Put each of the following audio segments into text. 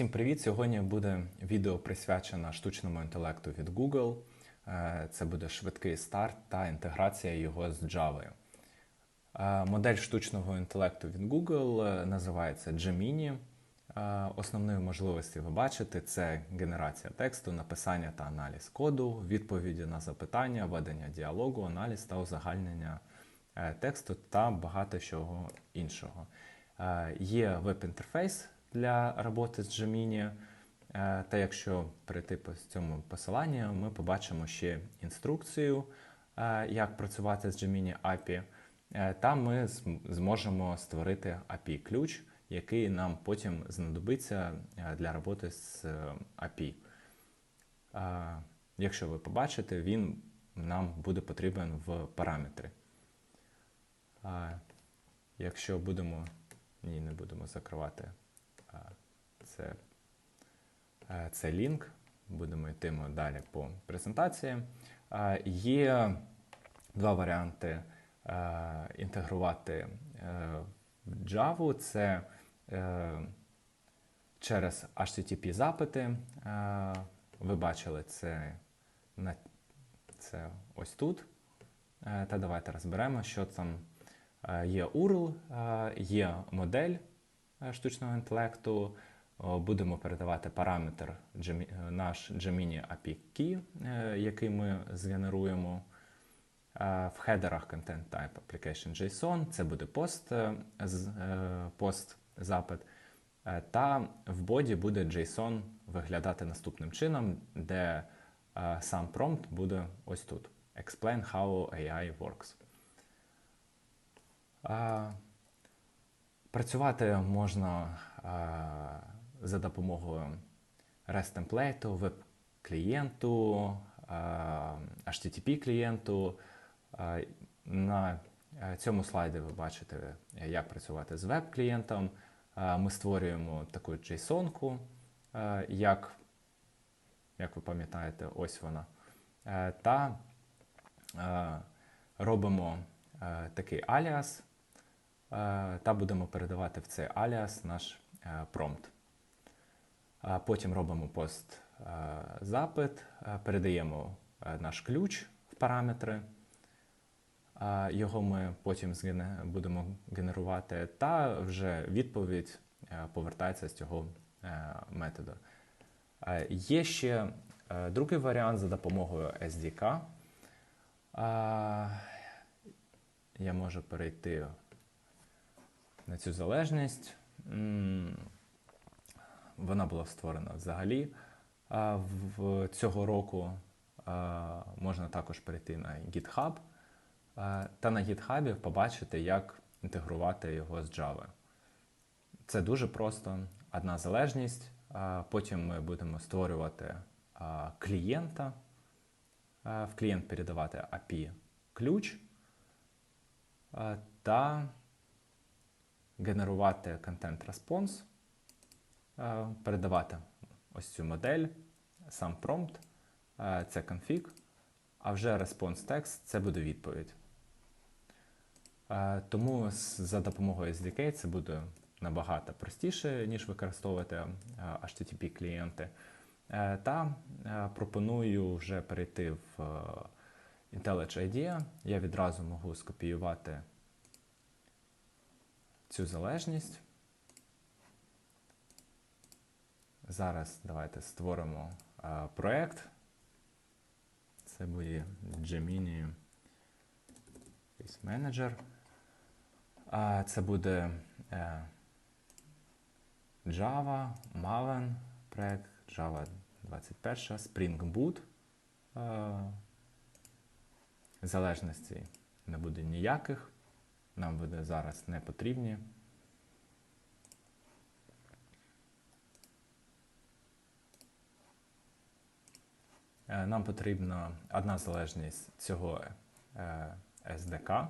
Усім привіт! Сьогодні буде відео присвячено штучному інтелекту від Google. Е, Це буде швидкий старт та інтеграція його з Java. Е, Модель штучного інтелекту від Google е, називається Gemini. Основної можливості ви бачите це генерація тексту, написання та аналіз коду, відповіді на запитання, ведення діалогу, аналіз та узагальнення тексту та багато чого іншого. Є веб-інтерфейс для роботи з Gemini. Е, Та якщо перейти по цьому посиланню, ми побачимо ще інструкцію, е, як працювати з Gemini API. Е, Та ми зможемо створити API-ключ, який нам потім знадобиться для роботи з API. Якщо ви побачите, він нам буде потрібен в параметрі. А якщо будемо, ні, не будемо закривати це, е, лінк, будемо йти далі по презентації. Є два варіанти е, інтегрувати е, в Java. Це е, через HTTP запити. Е, Ви бачили це, на, це ось тут. Е, Та давайте розберемо, що там Е, є URL, е, є модель е, штучного інтелекту. Будемо передавати параметр е, наш Gemini API Key, е, який ми згенеруємо. Е, В хедерах Content Type Application JSON це буде пост, пост запит. Та в боді буде JSON виглядати наступним чином, де сам промпт буде ось тут. Explain how AI works. Працювати можна за допомогою REST темплейту, веб-клієнту, HTTP-клієнту. На е, цьому слайді ви бачите, як працювати з веб-клієнтом. Ми створюємо таку JSON-ку, як, як ви пам'ятаєте, ось вона. Е, Та е, робимо такий аліас, та будемо передавати в цей аліас наш промпт. Потім робимо пост е, е, передаємо е, наш ключ в параметри. Його ми потім будемо генерувати, та вже відповідь повертається з цього методу. Є ще другий варіант за допомогою SDK. Я можу перейти на цю залежність. Вона була створена взагалі в цього року. Можна також перейти на GitHub та на GitHub побачити, як інтегрувати його з Java. Це дуже просто. Одна залежність. Потім ми будемо створювати клієнта в клієнт передавати API ключ та генерувати контент response, е, передавати ось цю модель, сам промпт, е, це config, а вже response text це буде відповідь. Е, Тому за допомогою SDK це буде набагато простіше, ніж використовувати е, HTTP клієнти. Е, Та е, пропоную вже перейти в е, IntelliJ IDEA. Я відразу можу скопіювати цю залежність. Зараз давайте створимо е, проєкт. Це буде Gemini Case Manager. А Це буде е, Java, Maven проект, Java 21, Spring Boot. Е, Залежностей не буде ніяких. Нам буде зараз не потрібні. Нам потрібна одна залежність цього е, SDK,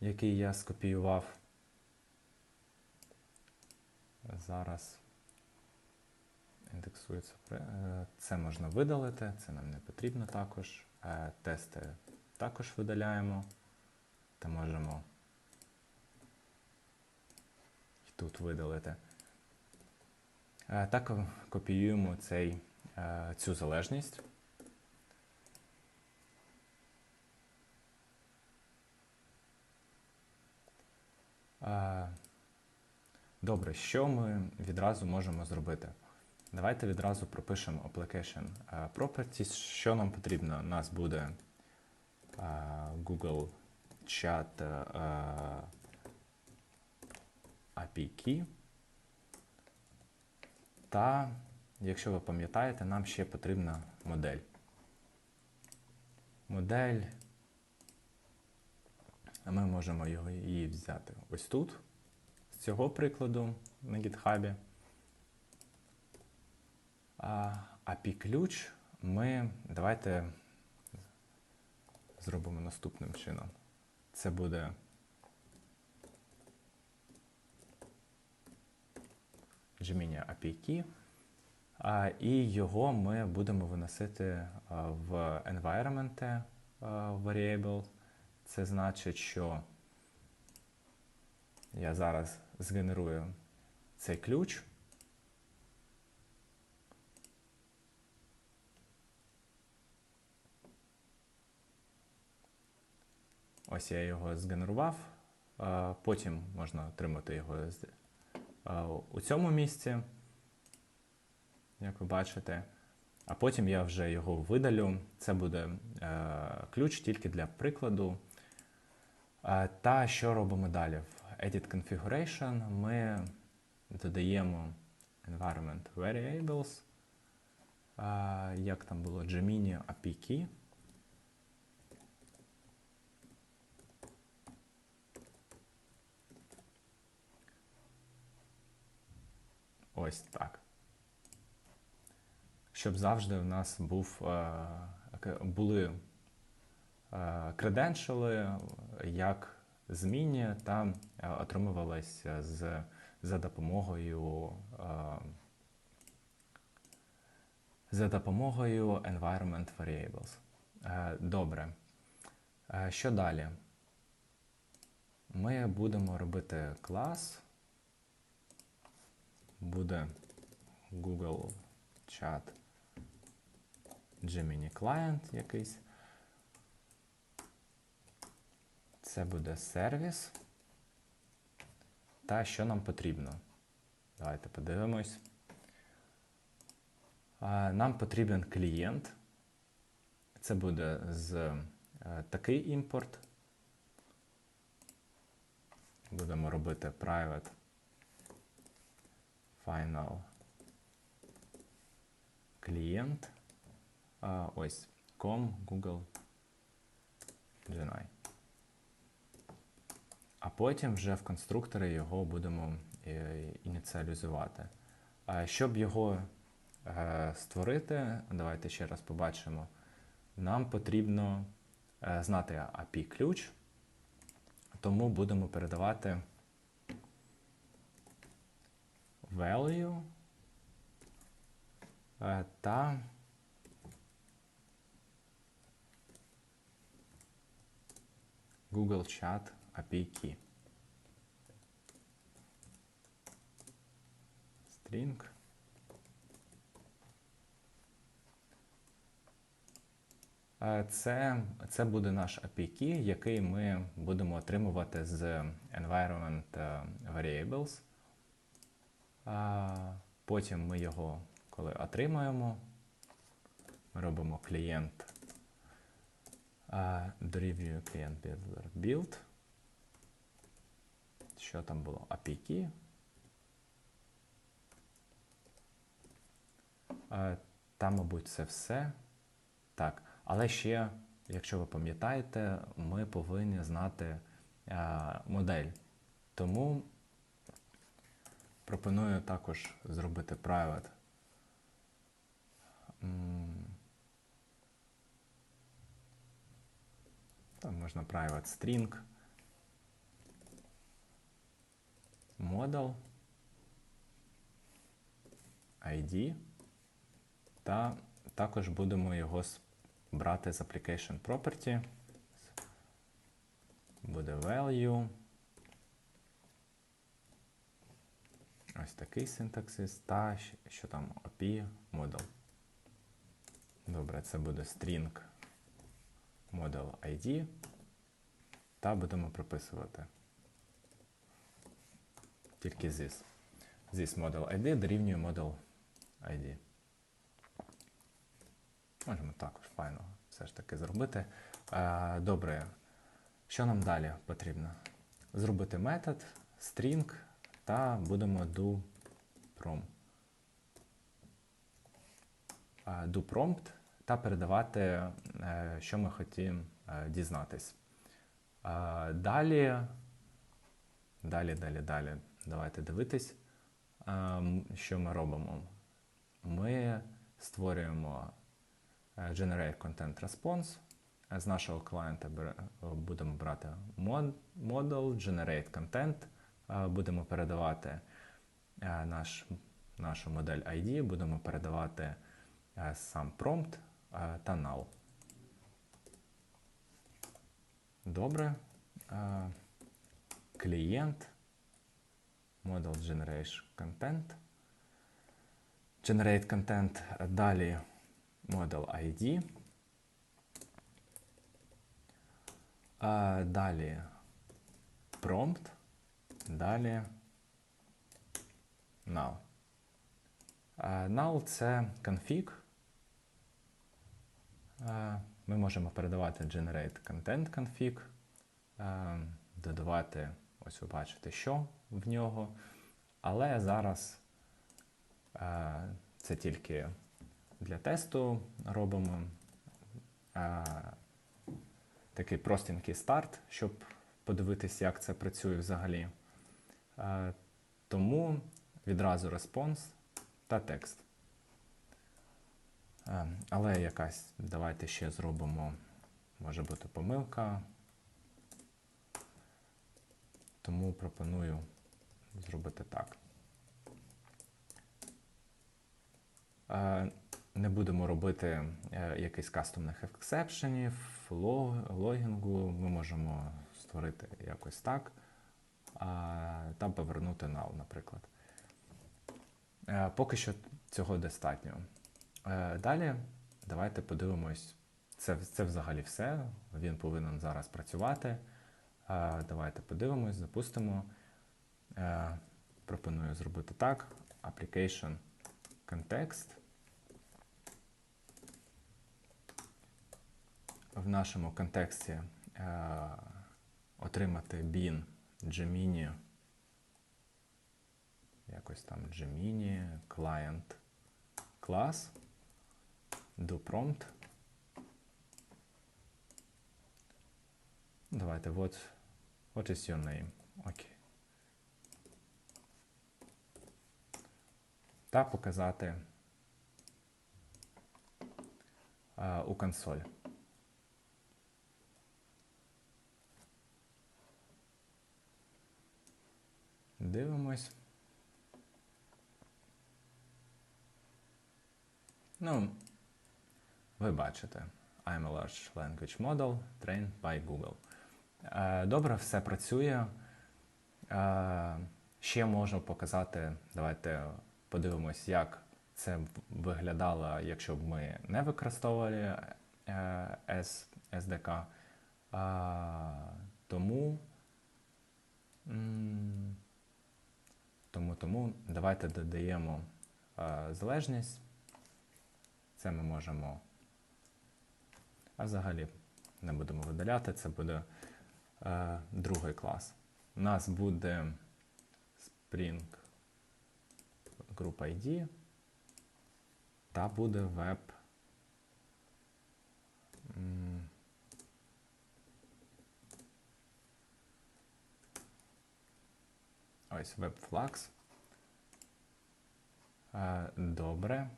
який я скопіював. Зараз індексується. е, Це можна видалити, це нам не потрібно також. Е, Тести також видаляємо. Та можемо і тут видалити. Е, Так копіюємо цей, е, цю залежність. Е, Добре, що ми відразу можемо зробити? Давайте відразу пропишемо application е, properties. Що нам потрібно? У нас буде е, Google Chat е, API Key. Та, якщо ви пам'ятаєте, нам ще потрібна модель. Модель. Ми можемо його, її взяти ось тут, з цього прикладу на GitHub. А API-ключ ми давайте зробимо наступним чином. Це буде Gemini API Key, і його ми будемо виносити в environment variable. Це значить, що я зараз згенерую цей ключ. Ось я його згенерував. Потім можна отримати його у цьому місці, як ви бачите. А потім я вже його видалю. Це буде е, ключ тільки для прикладу. Е, Та що робимо далі? В Edit Configuration ми додаємо Environment Variables. Е, Як там було Gemini API Key. Ось так. Щоб завжди в нас був, е, були е, креденшали, як змінні, та е, отримувалися з, за допомогою за допомогою Environment Variables. Добре. Що далі? Ми будемо робити клас. Буде Google Chat Gemini Client якийсь. Це буде сервіс. Та що нам потрібно? Давайте подивимось. Нам потрібен клієнт. Це буде з е, такий імпорт. Будемо робити private final клієнт. Ось com Google Gemini. А потім вже в конструктори його будемо е, ініціалізувати. Щоб його е, створити, давайте ще раз побачимо. Нам потрібно е, знати API-ключ, тому будемо передавати value та Google Chat API Key. String. Це, це буде наш API key, який ми будемо отримувати з Environment е, Variables. Потім ми його, коли отримаємо, ми робимо клієнт а, дорівнює builder build. Що там було? API. Там, мабуть, це все. Так. Але ще, якщо ви пам'ятаєте, ми повинні знати модель. Тому пропоную також зробити private. Там можна private string. Model. ID. Та також будемо його брати з application property. Буде value. ось такий синтаксис та що там OP model. Добре, це буде string model ID. Та будемо прописувати тільки this. This model ID дорівнює model ID. Можемо також файно все ж таки зробити. Е, Добре. Що нам далі потрібно? Зробити метод, string та будемо do prom. Do prompt та передавати, е, що ми хотімо е, дізнатись. Е, Далі, далі, далі, далі. Давайте дивитись, що ми робимо. Ми створюємо Generate Content Response. З нашого клієнта будемо брати model, Generate Content, будемо передавати наш, нашу модель ID, будемо передавати сам prompt е, null. Добре. Е, Клієнт, Model Generation Content. Generate Content, е, далі Model ID. Е, Далі prompt, далі. Е, Null це config. Е, Ми можемо передавати generate content config, е, додавати, ось ви бачите, що в нього. Але зараз е, це тільки для тесту робимо такий простенький старт, щоб подивитися, як це працює взагалі. Тому відразу респонс та текст. Е, Але якась, давайте ще зробимо, може бути помилка. Тому пропоную зробити так. Е, Не будемо робити е, якихось кастомних ексепшенів, логінгу. Ми можемо створити якось так та повернути null, наприклад. Поки що цього достатньо. Е, Далі давайте подивимось. Це, це взагалі все. Він повинен зараз працювати. Е, Давайте подивимось, запустимо. Е, Пропоную зробити так. Application context. В нашому контексті отримати bin Gemini, якось там Gemini, client class, do prompt. Давайте, what, what is your name? Окей. Та показати е, у консоль. Дивимось. Ну, ви бачите. I'm a large language model trained by Google. Е, Добре, все працює. Е, Ще можу показати. Давайте подивимось, як це виглядало, якщо б ми не використовували е, SDK. Тому. тому, тому давайте додаємо залежність. Це ми можемо. А взагалі не будемо видаляти, це буде е, другий клас. У нас буде Spring Group ID та буде web. Ось WebFlux. Е, Добре.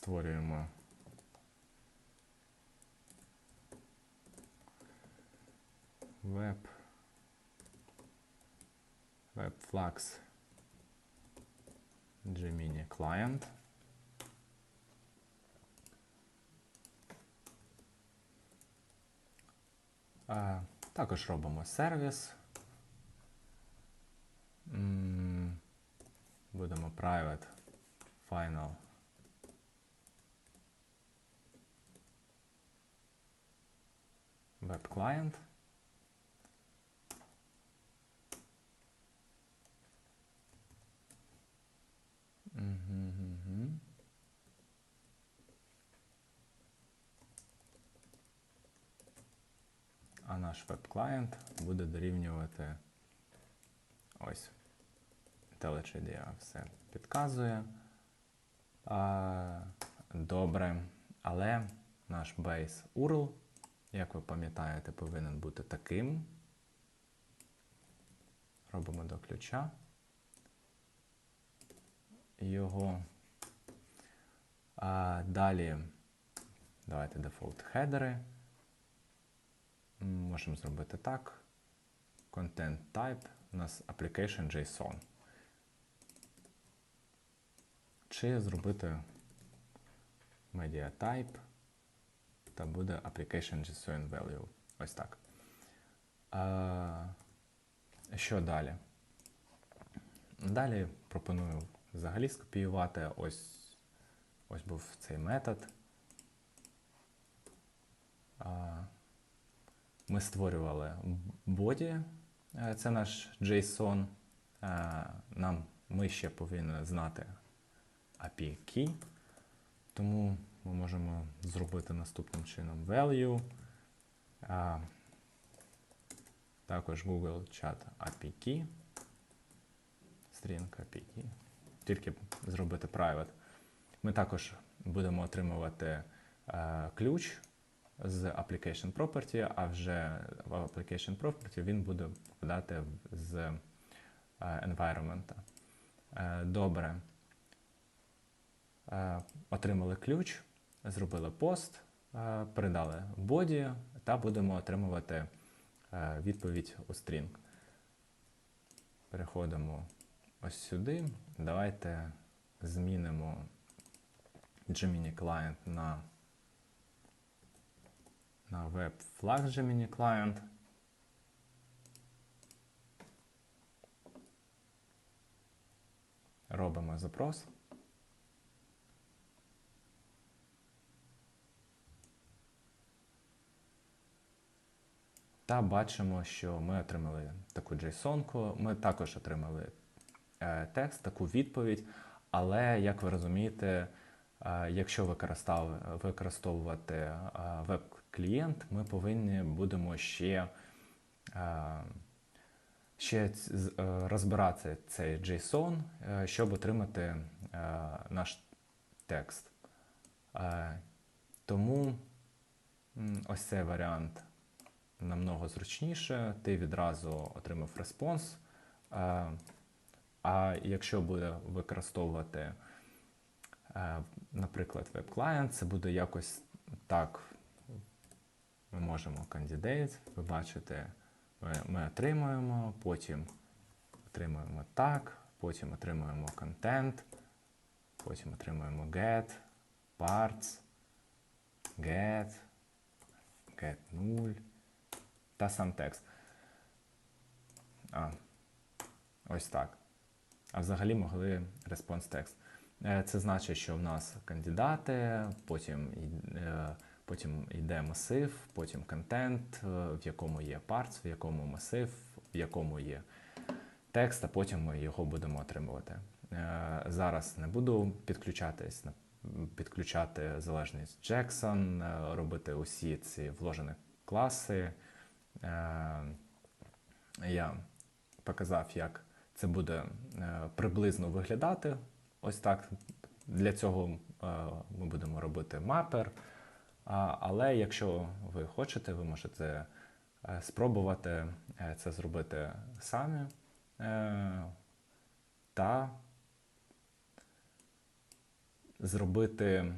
Створюємо web WebFlux Gemini client. Е, Також робимо сервіс. Будемо private final. Web client. Мгм-гм-гм. А наш веб-клієнт буде дорівнювати ось IntelliJ все підказує. А, добре, але наш base URL, як ви пам'ятаєте, повинен бути таким. Робимо до ключа. Його. А, далі давайте дефолт хедери. Можемо зробити так. Content type у нас application JSON. Чи зробити media type та буде application JSON value. Ось так. А, що далі? Далі пропоную взагалі скопіювати ось, ось був цей метод. А, ми створювали боді, е, це наш JSON. Е, Нам ми ще повинні знати API key, тому ми можемо зробити наступним чином value. а, Також Google Chat API key. String API key. Тільки зробити private. Ми також будемо отримувати е, ключ з Application Property, а вже в Application Property він буде попадати з environment. Е, Добре. Е, Отримали ключ, зробили пост, е, передали боді та будемо отримувати е, відповідь у string. Переходимо ось сюди. Давайте змінимо Gemini Client на на Web Flux Gemini Client. Робимо запрос. Та бачимо, що ми отримали таку JSON-ку, ми також отримали е, текст, таку відповідь. Але, як ви розумієте, е, якщо використовувати е, веб-клієнт, ми повинні будемо ще, ще розбирати цей JSON, щоб отримати наш текст. Тому ось цей варіант намного зручніше. Ти відразу отримав респонс. Е, А якщо буде використовувати, е, наприклад, веб-клієнт, це буде якось так. Ми можемо кандидат, ви бачите, ми, ми отримуємо, потім отримуємо так, потім отримуємо контент, потім отримуємо get, parts, get, get 0 та сам текст. А, ось так. А взагалі могли респонс текст. Е, Це значить, що в нас кандидати, потім, е, потім йде масив, потім контент, е, в якому є parts, в якому масив, в якому є текст, а потім ми його будемо отримувати. Зараз не буду підключатись, підключати залежність Jackson, робити усі ці вложені класи. Е, Я показав, як це буде е, приблизно виглядати. Ось так. Для цього е, ми будемо робити мапер. Але якщо ви хочете, ви можете спробувати це зробити самі. Та зробити,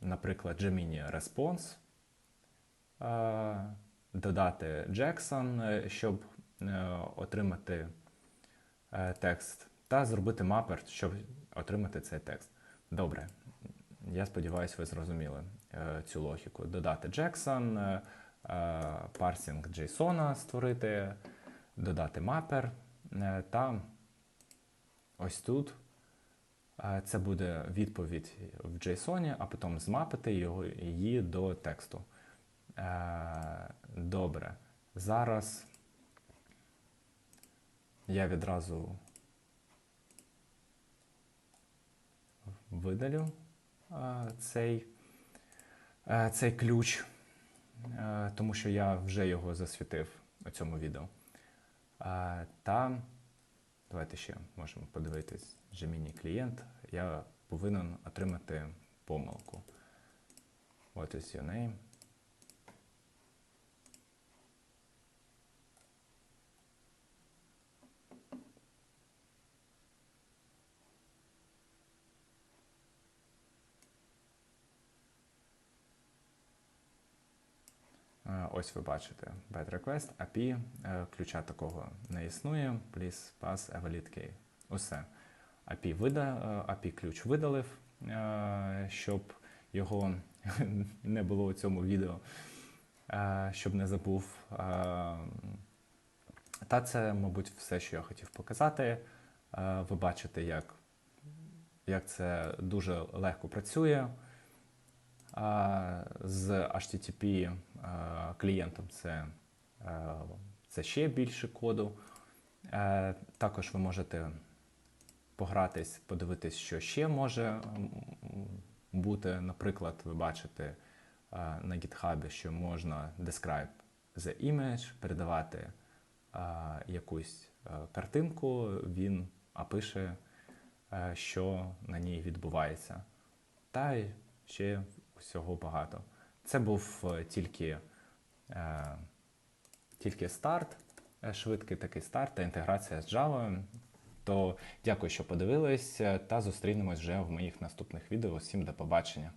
наприклад, Gemini Response, додати Jackson, е, щоб е, отримати е, текст, та зробити мапер, щоб отримати цей текст. Добре. Я сподіваюся, ви зрозуміли цю логіку. Додати Jackson, парсінг JSON створити, додати мапер та ось тут це буде відповідь в JSON, а потім змапити його, її до тексту. Е, Добре. Зараз я відразу видалю е, цей, е, цей ключ, тому що я вже його засвітив у цьому відео. Та давайте ще можемо подивитись Gemini клієнт. Я повинен отримати помилку. What is your name? Ось ви бачите bad request, API, е, ключа такого не існує. Please pass a valid key. Усе. API, вида, е, API ключ видалив, е, щоб його не було у цьому відео, щоб не забув. Та це, мабуть, все, що я хотів показати. Ви бачите, як, як це дуже легко працює. З HTTP а, клієнтом це, е, це ще більше коду. Е, Також ви можете погратись, подивитись, що ще може бути. Наприклад, ви бачите е, на GitHub, що можна describe the image, передавати е, якусь е, картинку, він опише, е, що на ній відбувається. Та ще всього багато. Це був е, тільки, е, тільки старт, е, швидкий такий старт та інтеграція з Java. То дякую, що подивились, та зустрінемось вже в моїх наступних відео. Всім до побачення.